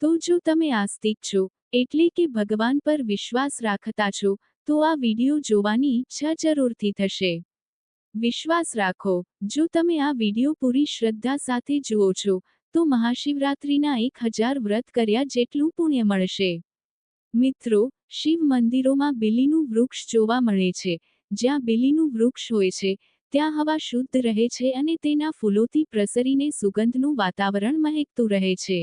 તો જો તમે આસ્તિક છો, એટલે કે ભગવાન પર વિશ્વાસ રાખતા છો, તો આ વીડિયો જોવાની ઈચ્છા જરૂરથી થશે. વિશ્વાસ રાખો, જો તમે આ વીડિયો પૂરી શ્રદ્ધા સાથે જુઓ છો, તો મહાશિવરાત્રિના એક હજાર વ્રત કર્યા જેટલું પુણ્ય મળશે. મિત્રો, શિવ મંદિરોમાં બિલીનું વૃક્ષ જોવા મળે છે. જ્યાં બિલીનું વૃક્ષ હોય છે, ત્યાં હવા શુદ્ધ રહે છે અને તેના ફૂલોથી પ્રસરીને સુગંધનું વાતાવરણ મહેકતું રહે છે.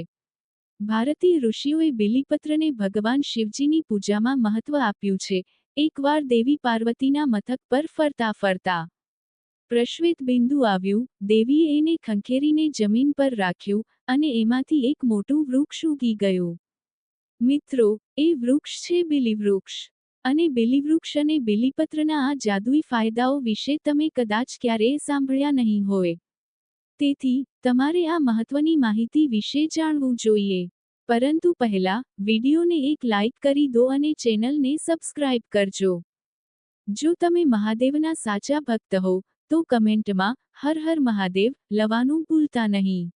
ભારતીય ઋષિઓએ બિલીપત્રને ભગવાન શિવજીની પૂજામાં મહત્વ આપ્યું છે. એકવાર દેવી પાર્વતીના મથક પર ફરતા ફરતા પ્રશ્વેત બિંદુ આવ્યું. દેવીએ એને ખંખેરીને જમીન પર રાખ્યું અને એમાંથી એક મોટું વૃક્ષ ઉગી ગયું. મિત્રો, એ વૃક્ષ છે બિલીવૃક્ષ. અને બિલીવૃક્ષ અને બિલીપત્રના આ જાદુઈ ફાયદાઓ વિશે તમે કદાચ ક્યારેય સાંભળ્યા નહીં હોય. તેથી તમારે આ મહત્વની માહિતી વિશે જાણવું જોઈએ. પરંતુ પહેલા, વિડીયોને એક લાઇક કરી દો અને ચેનલને સબસ્ક્રાઇબ કરજો. જો તમે મહાદેવના સાચા ભક્ત હો, તો કમેન્ટમાં, હર હર મહાદેવ લવાનું ભૂલતા નહીં.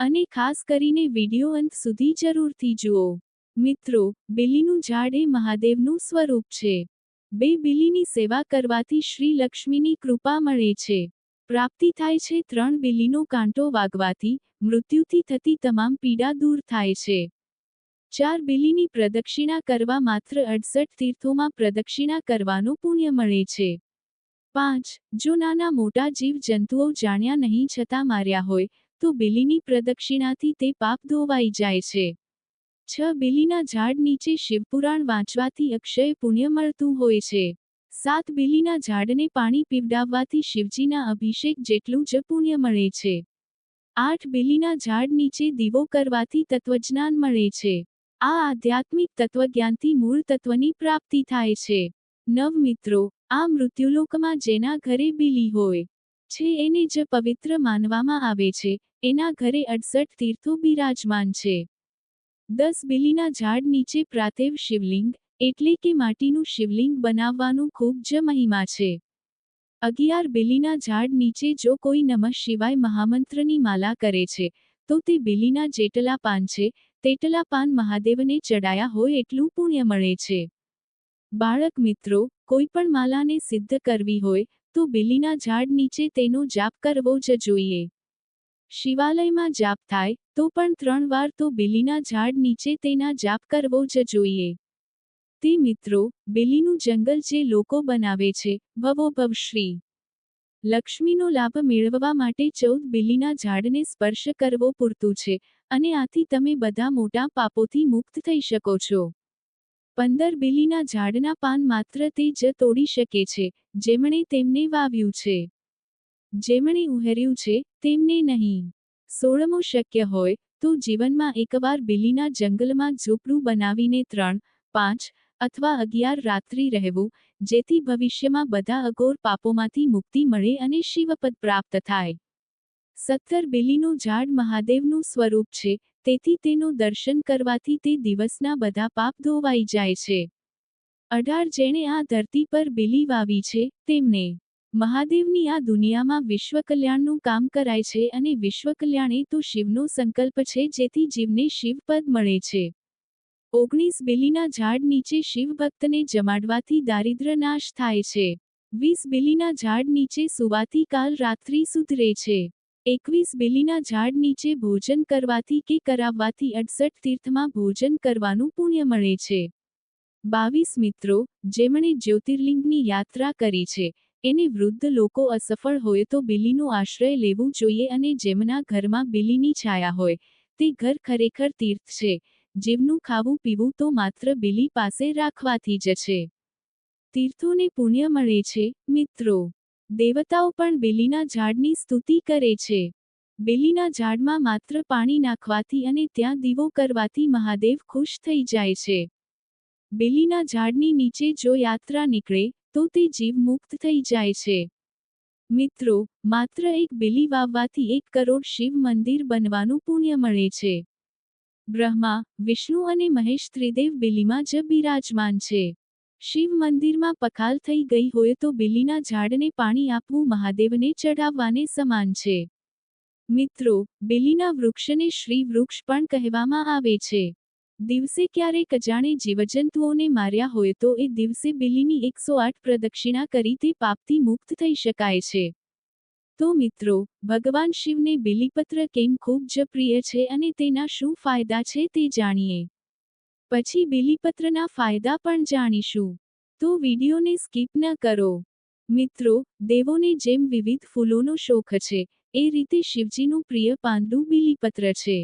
અને ખાસ કરીને વીડિયો અંત સુધી જરૂરથી જુઓ. મિત્રો, બિલીનું ઝાડ એ મહાદેવનું સ્વરૂપ છે. બે બિલીની સેવા કરવાથી શ્રી લક્ષ્મીની કૃપા મળે છે. પ્રાપ્તિ થાય છે ત્રણ બિલીનો કાંટો વાગવાથી, મૃત્યુથી થતી તમામ પીડા દૂર થાય છે. ચાર બિલીની પ્રદક્ષિણા કરવા માત્ર અડસઠ તીર્થોમાં પ્રદક્ષિણા કરવાનું પુણ્ય મળે છે. પાંચ, જો નાના મોટા જીવ જંતુઓ જાણ્યા નહીં છતાં માર્યા હોય, તો બિલીની પ્રદક્ષિણાથી તે પાપ ધોવાઈ જાય છે. છ બિલીના ઝાડ નીચે શિવપુરાણ વાંચવાથી અક્ષય પુણ્ય મળતું હોય છે. સાત બિલીના ઝાડને પાણી પીવડાવવાથી શિવજીના અભિષેક જેટલું જ પુણ્ય મળે છે. આઠ બિલીના ઝાડ નીચે દીવો કરવાથી તત્વજ્ઞાન મળે છે. આ આધ્યાત્મિક તત્વજ્ઞાનથી મૂળ તત્વની પ્રાપ્તિ થાય છે. નવ મિત્રો, આ મૃત્યુલોકમાં જેના ઘરે બિલી હોય, છે એને જ પવિત્ર માનવામાં આવે છે. એના ઘરે અડસઠ તીર્થો બિરાજમાન છે. દસ બિલીના ઝાડ નીચે પ્રાતેવ શિવલિંગ એટલે કે માટીનું શિવલિંગ બનાવવાનું ખૂબ જ મહિમા છે. અગિયાર બિલીના ઝાડ નીચે જો કોઈ નમઃ શિવાય મહામંત્રની માલા કરે છે, તો તે બિલીના જેટલા પાન છે, તેટલા પાન મહાદેવને ચડાયા હોય એટલું પુણ્ય મળે છે. બાળક મિત્રો, કોઈ પણ માલાને સિદ્ધ કરવી હોય, તો બિલીના ઝાડ નીચે તેનો જાપ કરવો જ જોઈએ. શિવાલયમાં જાપ થાય, તો પણ ત્રણ વાર તો બિલીના ઝાડ નીચે તેના જાપ કરવો જ જોઈએ. તે મિત્રો, બેલીનું જંગલ જે લોકો બનાવે છે ભવો શ્રી. લક્ષ્મીનો લાભ મેળવવા માટે ચૌદ બિલીના ઝાડને સ્પર્શ કરવો પૂરતું છે, અને આથી તમે બધા મોટા પાપોથી મુક્ત થઈ શકો છો. પંદર બિલીના ઝાડના પાન માત્ર તે જ તોડી શકે છે, જેમણે તેમને વાવ્યું છે. જેમણે ઉહેર્યું છે, તેમને નહીં. સોળમો શક્ય હોય, તો જીવનમાં એકવાર બિલીના જંગલમાં ઝૂંપડું બનાવીને ત્રણ, પાંચ અથવા અગિયાર રાત્રિ રહેવું, જેથી ભવિષ્યમાં બધા અઘોર પાપોમાંથી મુક્તિ મળે અને શિવપદ પ્રાપ્ત થાય. સત્તર બિલીનું ઝાડ મહાદેવનું સ્વરૂપ છે, તેથી તેનું દર્શન કરવાથી તે દિવસના બધા પાપ ધોવાઈ જાય છે. અઢાર જેણે આ ધરતી પર બિલી વાવી છે, તેમને મહાદેવની આ દુનિયામાં વિશ્વકલ્યાણનું કામ કરાય છે અને વિશ્વકલ્યાણ એ તો શિવનો સંકલ્પ છે જેથી જીવને શિવપદ મળે છે. ઓગણીસ બિલીના ઝાડ નીચે શિવભક્તને જમાડવાથી દારિદ્ર નાશ થાય છે. વીસ બિલીના ઝાડ નીચે સુવાથી કાલ રાત્રિ સુધરે છે. એકવીસ બિલીના ઝાડ નીચે ભોજન કરવાથી કે કરાવવાથી અડસઠ તીર્થમાં ભોજન કરવાનું પુણ્ય મળે છે. બાવીસ મિત્રો, જેમણે જ્યોતિર્લિંગની યાત્રા કરી છે, એને વૃદ્ધ લોકો અસફળ હોય તો બિલીનો આશ્રય લેવું જોઈએ અને જેમના ઘરમાં બિલીની છાયા હોય, તે ઘર ખરેખર તીર્થ છે. જીવનું ખાવું પીવું તો માત્ર બિલી પાસે રાખવાથી જ છે. તીર્થોને પુણ્ય મળે છે, મિત્રો. દેવતાઓ પણ બિલીના ઝાડની સ્તુતિ કરે છે. બિલીના ઝાડમાં માત્ર પાણી નાખવાથી અને ત્યાં દીવો કરવાથી મહાદેવ ખુશ થઈ જાય છે. બિલીના ઝાડની નીચે જો યાત્રા નીકળે, તો તે જીવ મુક્ત થઈ જાય છે. મિત્રો, માત્ર એક બિલી વાવવાથી એક કરોડ શિવ મંદિર બનવાનું પુણ્ય મળે છે. બ્રહ્મા, વિષ્ણુ અને મહેશ ત્રિદેવ બિલીમાં જ બિરાજમાન છે. શિવ મંદિરમાં પખાલ થઈ ગઈ હોય તો બિલીના ઝાડને પાણી આપવું મહાદેવને ચઢાવવાને સમાન છે. મિત્રો, બિલીના વૃક્ષને શ્રી વૃક્ષ પણ કહેવામાં આવે છે. દિવસે ક્યારેક અજાણે જીવજંતુઓને માર્યા હોય તો એ દિવસે બિલીની એકસો આઠ પ્રદક્ષિણા કરી તે પાપથી મુક્ત થઈ શકાય છે. તો મિત્રો, ભગવાન શિવને બિલીપત્ર કેમ ખૂબ જ પ્રિય છે અને તેના શું ફાયદા છે તે જાણીએ. પછી બિલીપત્રના ફાયદા પણ જાણીશું. તો વિડીયોને સ્કીપ ન કરો. મિત્રો, દેવોને જેમ વિવિધ ફૂલોનો શોખ છે, એ રીતે શિવજીનું પ્રિય પાંદડું બિલીપત્ર છે.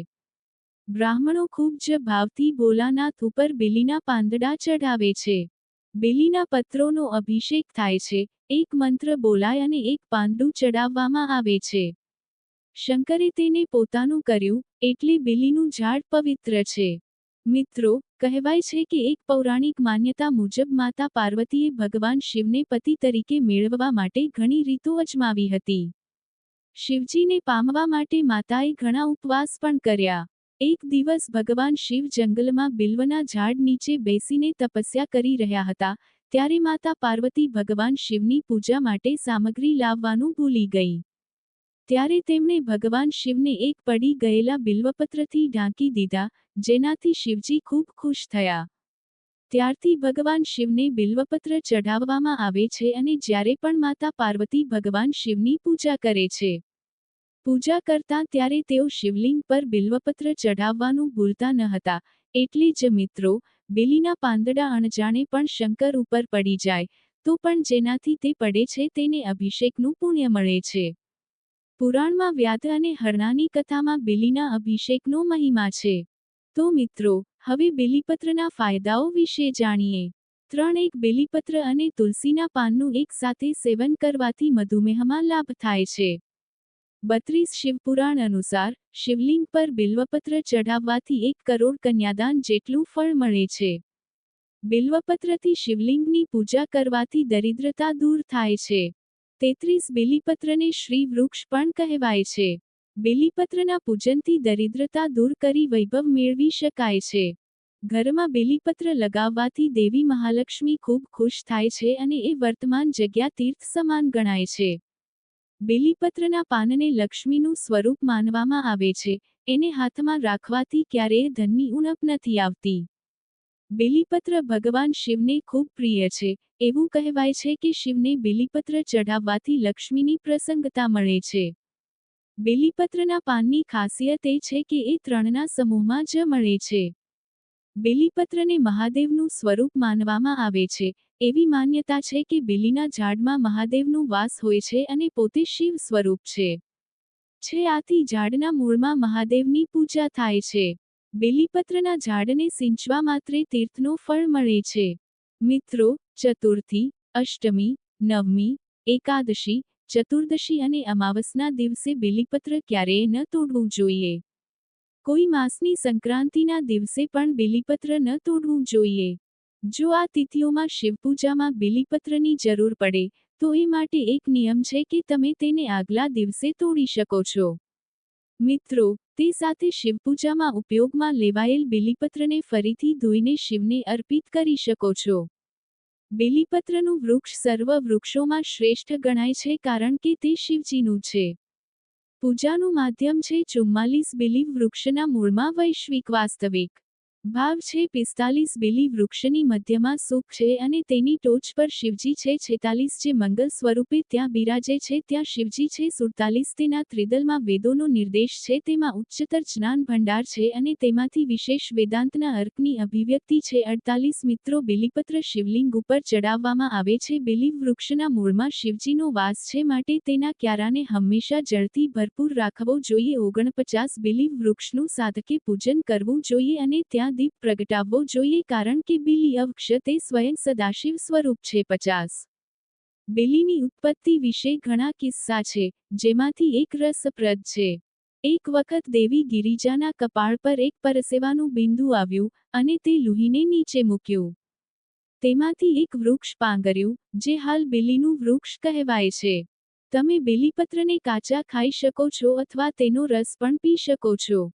બ્રાહ્મણો ખૂબ જ ભાવથી ભોલાનાથ ઉપર બિલીના પાંદડા ચઢાવે છે. બિલીના પત્રોનો અભિષેક થાય છે, એક મંત્ર બોલાય અને એક પાંદડું ચડાવવામાં આવે છે. શંકરે તેને પોતાનું કર્યું, એટલે બિલીનું ઝાડ પવિત્ર છે. મિત્રો, કહેવાય છે કે એક પૌરાણિક માન્યતા મુજબ માતા પાર્વતીએ ભગવાન શિવને પતિ તરીકે મેળવવા માટે ઘણી રીતો અજમાવી હતી. શિવજીને પામવા માટે માતાએ ઘણા ઉપવાસ પણ કર્યા. એક દિવસ ભગવાન શિવ જંગલમાં બિલ્વના ઝાડ નીચે બેસીને તપસ્યા કરી રહ્યા હતા, ત્યારે માતા પાર્વતી ભગવાન શિવની પૂજા માટે સામગ્રી લાવવાનું ભૂલી ગઈ. ત્યારે તેમણે ભગવાન શિવને એક પડી ગયેલા બિલ્વપત્રથી ઢાંકી દીધા, જેનાથી શિવજી ખૂબ ખુશ થયા. ત્યારથી ભગવાન શિવને બિલ્વપત્ર ચઢાવવામાં આવે છે અને જ્યારે પણ માતા પાર્વતી ભગવાન શિવની પૂજા કરે છે. પૂજા કરતા ત્યારે તેઓ શિવલિંગ પર બિલ્વપત્ર ચઢાવવાનું ભૂલતા ન હતા. એટલે જ મિત્રો, બિલીના પાંદડા અણજાણે પણ શંકર ઉપર પડી જાય, તો પણ જેનાથી તે પડે છે તેને અભિષેકનું પુણ્ય મળે છે. પુરાણમાં વ્યાધ અને હરણાની કથામાં બિલીના અભિષેકનો મહિમા છે. તો મિત્રો, હવે બિલીપત્રના ફાયદાઓ વિશે જાણીએ. ત્રણ એક બિલીપત્ર અને તુલસીના પાનનું એક સાથે સેવન કરવાથી મધુમેહમાં લાભ થાય છે. બત્રીસ શિવપુરાણ અનુસાર, શિવલિંગ પર બિલ્વપત્ર ચઢાવવાથી એક કરોડ કન્યાદાન જેટલું ફળ મળે છે. બિલ્વપત્રથી શિવલિંગની પૂજા કરવાથી દરિદ્રતા દૂર થાય છે. તેત્રીસ બિલીપત્રને શ્રી વૃક્ષ પણ કહેવાય છે. બિલીપત્રના પૂજનથી દરિદ્રતા દૂર કરી વૈભવ મેળવી શકાય છે. ઘરમાં બિલીપત્ર લગાવવાથી દેવી મહાલક્ષ્મી ખૂબ ખુશ થાય છે અને એ વર્તમાન જગ્યા તીર્થ સમાન ગણાય છે. બેલીપત્રના પાનને લક્ષ્મીનું સ્વરૂપ માનવામાં આવે છે. એને હાથમાં રાખવાથી ક્યારેય ધનની ઉણપ નથી આવતી. બેલીપત્ર ભગવાન શિવને ખૂબ પ્રિય છે. એવું કહેવાય છે કે શિવને બેલીપત્ર ચઢાવવાથી લક્ષ્મીની પ્રસંગતા મળે છે. બેલીપત્રના પાનની ખાસિયત એ છે કે એ ત્રણના સમૂહમાં જ મળે છે. બેલીપત્રને મહાદેવનું સ્વરૂપ માનવામાં આવે છે. એવી માન્યતા છે કે બિલીના ઝાડમાં મહાદેવનું વાસ હોય છે અને પોતે શિવ સ્વરૂપ છે. છે આથી ઝાડના મૂળમાં મહાદેવની પૂજા થાય છે. બેલીપત્રના ઝાડને સિંચવા માત્રે તીર્થનો ફળ મળે છે. મિત્રો, ચતુર્થી, અષ્ટમી, નવમી, એકાદશી, ચતુર્દશી અને અમાવસના દિવસે બેલીપત્ર ક્યારેય ન તોડવું જોઈએ. કોઈ માસની સંક્રાંતિના દિવસે પણ બેલીપત્ર ન તોડવું જોઈએ. જો આ તિથિઓમાં શિવપૂજામાં બિલીપત્રની જરૂર પડે, તો એ માટે એક નિયમ છે કે તમે તેને આગલા દિવસે તોડી શકો છો. મિત્રો, તે સાથે શિવપૂજામાં ઉપયોગમાં લેવાયેલ બિલીપત્રને ફરીથી ધોઈને શિવને અર્પિત કરી શકો છો. બિલીપત્રનું વૃક્ષ સર્વ વૃક્ષોમાં શ્રેષ્ઠ ગણાય છે કારણ કે તે શિવજીનું છે. પૂજાનું માધ્યમ છે ચુમ્માલીસ બિલીવ વૃક્ષના મૂળમાં વૈશ્વિક વાસ્તવિક ભાવ છે પિસ્તાલીસ બેલી વૃક્ષની મધ્યમાં સુખ છે અને તેની ટોચ પર શિવજી છે છેતાલીસ જે મંગલ સ્વરૂપે ત્યાં બિરાજે છે, ત્યાં શિવજી છે સુડતાલીસ તેના ત્રિદલમાં વેદોનો નિર્દેશ છે, તેમાં ઉચ્ચતર જ્ઞાન ભંડાર છે અને તેમાંથી વિશેષ વેદાંતના અર્કની અભિવ્યક્તિ છે, અડતાલીસ મિત્રો બિલીપત્ર શિવલિંગ ઉપર ચડાવવામાં આવે છે બિલીવ વૃક્ષના મૂળમાં શિવજીનો વાસ છે માટે તેના ક્યારાને હંમેશા જળથી ભરપૂર રાખવો જોઈએ, ઓગણપચાસ બિલીવ વૃક્ષનું સાધકે પૂજન કરવું જોઈએ અને ત્યાં દીપ પ્રગટાવવો જોઈએ કારણ કે બિલી અવક્ષ તે સ્વયં સદાશિવ સ્વરૂપ છે પચાસ. બિલીની ઉત્પત્તિ વિશે ઘણા કિસ્સા છે, જેમાંથી એક રસપ્રદ છે. એક વખત દેવી ગિરિજાના કપાળ પર એક પરસેવાનું બિંદુ આવ્યું અને તે લુહીને નીચે મૂક્યું. તેમાંથી એક વૃક્ષ પાંગર્યું, જે હાલ બિલીનું વૃક્ષ કહેવાય છે. તમે બિલીપત્રને કાચા ખાઈ શકો છો અથવા તેનો રસ પણ પી શકો છો.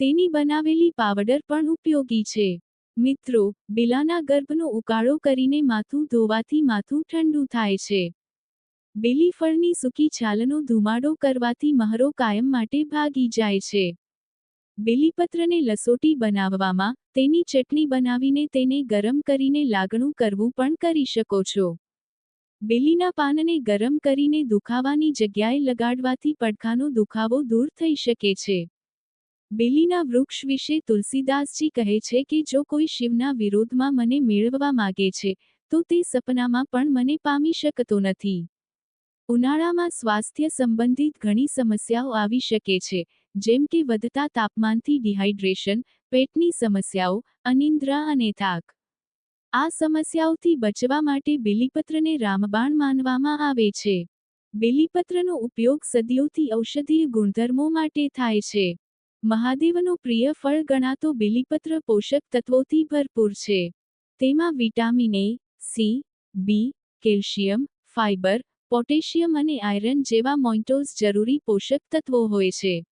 તેની બનાવેલી પાવડર પણ ઉપયોગી છે. મિત્રો, બિલાના ગર્ભનો ઉકાળો કરીને માથું ધોવાથી માથું ઠંડુ થાય છે. બેલીફળની સૂકી છાલનો ધુમાડો કરવાથી મહરો કાયમ માટે ભાગી જાય છે. બેલીપત્રને લસોટી બનાવવામાં, તેની ચટણી બનાવીને તેને ગરમ કરીને લાગણું કરવું પણ કરી શકો છો. બેલીના પાનને ગરમ કરીને દુખાવાની જગ્યાએ લગાડવાથી પડખાનો દુખાવો દૂર થઈ શકે છે. બેલીના વૃક્ષ વિશે તુલસીદાસજી કહે છે કે જો કોઈ શિવના વિરોધમાં મને મેળવવા માગે છે, તો તે સપનામાં પણ મને પામી શકતો નથી. ઉનાળામાં સ્વાસ્થ્ય સંબંધિત ઘણી સમસ્યાઓ આવી શકે છે, જેમ કે વધતા તાપમાનથી ડિહાઇડ્રેશન, પેટની સમસ્યાઓ, અનિંદ્રા અને થાક. આ સમસ્યાઓથી બચવા માટે બેલીપત્રને રામબાણ માનવામાં આવે છે. બેલીપત્રનો ઉપયોગ સદીઓથી ઔષધીય ગુણધર્મો માટે થાય છે. મહાદેવનો પ્રિય ફળ ગણાતો બિલીપત્ર પોષક તત્વોથી ભરપૂર છે. તેમાં vitamin A C B calcium fibre potassium અને આયરન જેવા મોઇન્ટોઝ જરૂરી પોષક તત્વો હોય છે.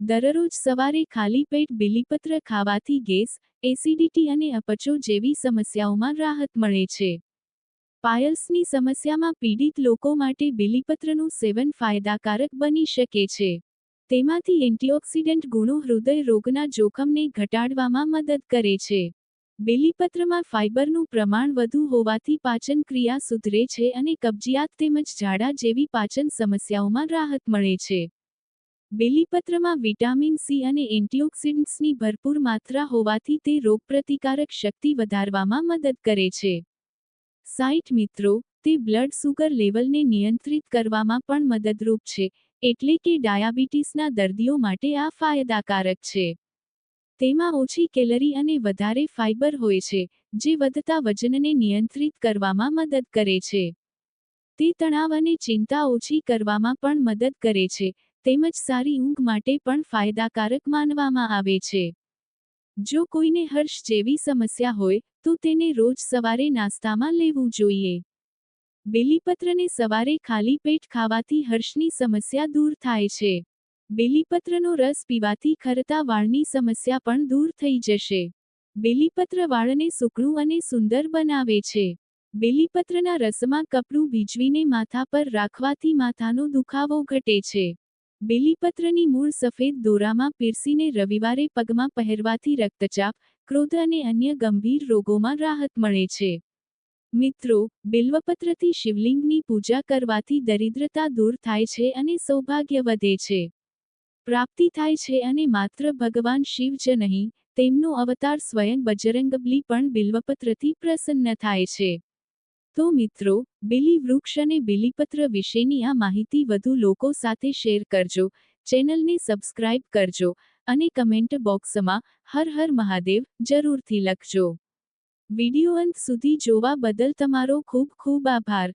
દરરોજ સવારે ખાલી પેટ બિલીપત્ર ખાવાથી ગેસ, એસિડિટી અને અપચો જેવી સમસ્યાઓમાં રાહત મળે છે. પાયલ્સની સમસ્યામાં પીડિત લોકો માટે બિલીપત્રનું સેવન ફાયદાકારક બની શકે છે. તેમાંથી એન્ટીઓક્સિડન્ટ ગુણો હૃદય રોગના જોખમને ઘટાડવામાં મદદ કરે છે. બેલીપત્રમાં ફાઇબરનું પ્રમાણ વધુ હોવાથી પાચન ક્રિયા સુધરે છે અને કબજિયાત તેમજ ઝાડા જેવી પાચન સમસ્યાઓમાં રાહત મળે છે. બેલીપત્રમાં વિટામિન સી અને એન્ટીઓક્સિડન્ટ્સની ભરપૂર માત્રા હોવાથી તે રોગપ્રતિકારક શક્તિ વધારવામાં મદદ કરે છે. સાઇટ મિત્રો, તે બ્લડ સુગર લેવલને નિયંત્રિત કરવામાં પણ મદદરૂપ છે. એટલે કે ડાયાબિટીસના દર્દીઓ માટે આ ફાયદાકારક છે. તેમાં ઓછી કેલરી અને વધારે ફાઇબર હોય છે, જે વધતા વજનને નિયંત્રિત કરવામાં મદદ કરે છે. તે તણાવ અને ચિંતા ઓછી કરવામાં પણ મદદ કરે છે, તેમજ સારી ઊંઘ માટે પણ ફાયદાકારક માનવામાં આવે છે. જો કોઈને હર્ષ જેવી સમસ્યા હોય, તો તેને રોજ સવારે નાસ્તામાં લેવું જોઈએ. બેલીપત્રને સવારે ખાલી પેટ ખાવાથી હર્ષની સમસ્યા દૂર થાય છે. બેલીપત્રનો રસ પીવાથી ખરતા વાળની સમસ્યા પણ દૂર થઈ જશે. બેલીપત્ર વાળને સૂકણું અને સુંદર બનાવે છે. બેલીપત્રના રસમાં કપડું ભીજવીને માથા પર રાખવાથી માથાનો દુખાવો ઘટે છે. બેલીપત્રની મૂળ સફેદ દોરામાં પીરસીને રવિવારે પગમાં પહેરવાથી રક્તચાપ, ક્રોધ અને અન્ય ગંભીર રોગોમાં રાહત મળે છે. મિત્રો, બિલ્વપત્રથી શિવલિંગની પૂજા કરવાથી દરિદ્રતા દૂર થાય છે અને સૌભાગ્ય વધે છે. પ્રાપ્તિ થાય છે અને માત્ર ભગવાન શિવ જ નહીં, તેમનો અવતાર સ્વયં બજરંગબલી પણ બિલ્વપત્રથી પ્રસન્ન થાય છે. તો મિત્રો, બિલી વૃક્ષ અને બિલીપત્ર વિશેની આ માહિતી વધુ લોકો સાથે શેર કરજો, ચેનલને સબસ્ક્રાઇબ કરજો, અને કમેન્ટ બોક્સમાં હર હર મહાદેવ જરૂરથી લખજો. વિડિયો અંત સુધી જોવા બદલ તમારો ખૂબ ખૂબ આભાર.